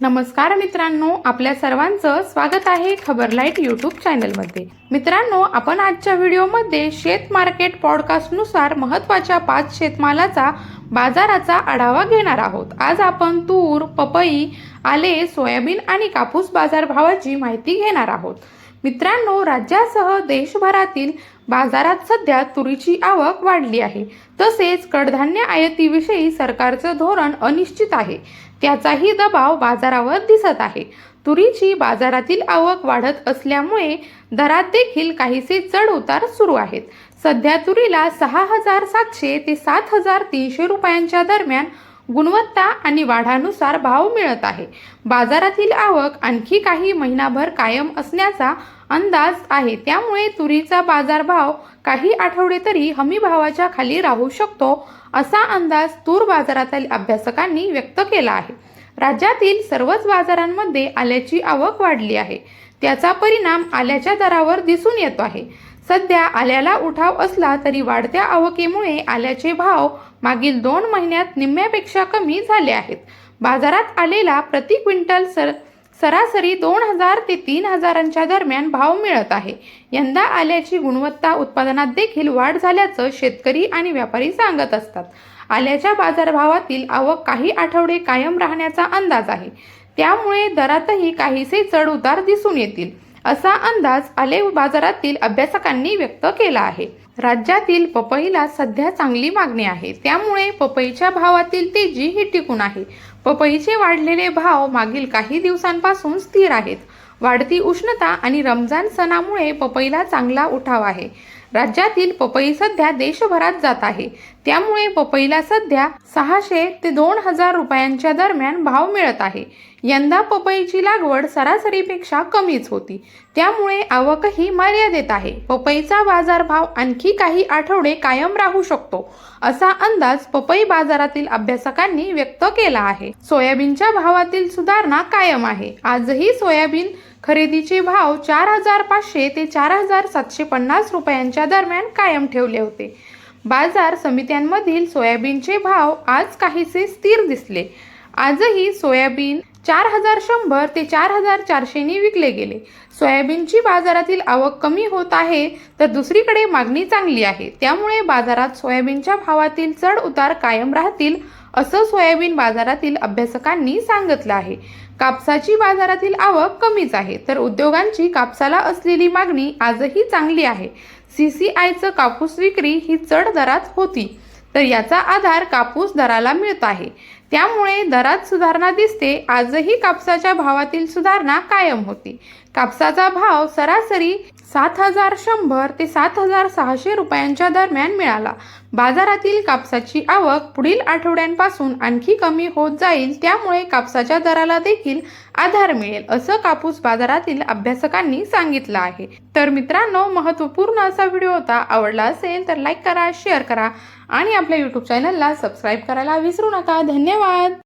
नमस्कार मित्रांनो आपल्या सर्वांचं स्वागत आहे खबर लाइट यूट्यूब चॅनलमध्ये. मित्रांनो आपण आजच्या व्हिडिओमध्ये शेत मार्केट पॉडकास्टनुसार महत्त्वाच्या पाच शेतमालाचा बाजाराचा आढावा घेणार आहोत. आज आपण तूर पपई आले सोयाबीन आणि कापूस बाजारभावाची माहिती घेणार आहोत. मित्रांनो राज्यासह देशभरातील बाजारात सध्या तुरीची आवक वाढली आहे. तसेच कडधान्य आयातीविषयी सरकारचं धोरण अनिश्चित आहे. त्याचाही दबाव बाजारावर दिसत आहे. तुरीची बाजारातील आवक वाढत असल्यामुळे दरात देखील काहीसे चढ उतार सुरू आहेत. सध्या तुरीला सहा हजार सातशे ते सात हजार तीनशे रुपयांच्या दरम्यान गुणवत्ता आणि वाढानुसार भाव मिळत आहे. बाजारातील आवक आणखी काही महिनाभर कायम असण्याचा अंदाज आहे. त्यामुळे तुरीचा बाजारभाव काही आठवडे तरी हमी भावाच्या खाली राहू शकतो असा अंदाज तूर बाजारातील अभ्यासकांनी व्यक्त केला आहे. राज्यातील सर्वच बाजारांमध्ये आल्याची आवक वाढली आहे. त्याचा परिणाम आल्याच्या दरावर दिसून येतो आहे. सध्या आल्याला उठाव असला तरी वाढत्या आवकेमुळे आल्याचे भाव मागील दोन महिन्यात निम्म्यापेक्षा कमी झाले आहेत. बाजारात आलेला प्रति क्विंटल सर सरासरी दोन हजार ते तीन हजारांच्या दरम्यान भाव मिळत आहे. यंदा आल्याची गुणवत्ता उत्पादनात देखील वाढ झाल्याचं शेतकरी आणि व्यापारी सांगत असतात. आल्याच्या बाजारभावातील आवक काही आठवडे कायम राहण्याचा अंदाज आहे. त्यामुळे दरातही काहीसे चढ उतार दिसून येतील. असा अंदाज आले बाजारातील अभ्यासकांनी व्यक्त केला आहे. राज्यातील पपईला सध्या चांगली मागणी आहे. त्यामुळे पपईच्या भावातील तेजी ही टिकून आहे. पपईचे वाढलेले भाव मागील काही दिवसांपासून स्थिर आहेत. वाढती उष्णता आणि रमजान सणामुळे पपईला चांगला उठाव आहे. राज्यातील पपई सध्या देशभरात जात आहे. त्यामुळे पपईला सध्या सहाशे ते दोन हजार रुपयांच्या दरम्यान भाव मिळत आहे. यंदा पपईची लागवड सरासरीपेक्षा कमीच होती. त्यामुळे आवकही मर्यादित आहे. पपईचा बाजारभाव आणखी काही आठवडे कायम राहू शकतो असा अंदाज पपई बाजारातील अभ्यासकांनी व्यक्त केला आहे. सोयाबीनच्या भावातील सुधारणा कायम आहे. आजही सोयाबीन खरेदीचे भाव चार हजार पाचशे ते चार हजार सातशे पन्नास रुपयांच्या दरम्यान कायम ठेवले होते. बाजार समित्यांमधील सोयाबीनचे भाव आज काहीसे स्थिर दिसले. आजही सोयाबीन चार हजार शंभर ते चार हजार चारशेनी विकले गेले. सोयाबीनची बाजारातील आवक कमी होत आहे तर दुसरीकडे मागणी चांगली आहे. त्यामुळे बाजारात सोयाबीनच्या भावातील चढ उतार कायम राहतील असं सोयाबीन बाजारातील अभ्यासकांनी सांगितलं आहे. कापसाची बाजारातील आवक कमीच आहे तर उद्योगांची कापसाला असलेली मागणी आजही चांगली आहे. सी सी आयचं कापूस विक्री ही चढ दरात होती तर याचा आधार कापूस दराला मिळत आहे. त्यामुळे दरात सुधारणा दिसते आजही कापसाच्या भावातील सुधारणा कायम होती. कापसाचा भाव सरासरी सात हजार शंभर ते सात हजार सहाशे रुपयांच्या दरम्यान मिळाला. बाजारातील कापसाची आवक पुढील आठवड्यांपासून आणखी कमी होत जाईल त्यामुळे कापसाच्या दराला देखील आधार मिळेल असं कापूस बाजारातील अभ्यासकांनी सांगितलं आहे. तर मित्रांनो महत्त्वपूर्ण असा व्हिडिओ होता आवडला असेल तर लाईक करा शेअर करा आणि आपल्या यूट्यूब चॅनलला सबस्क्राईब करायला विसरू नका. धन्यवाद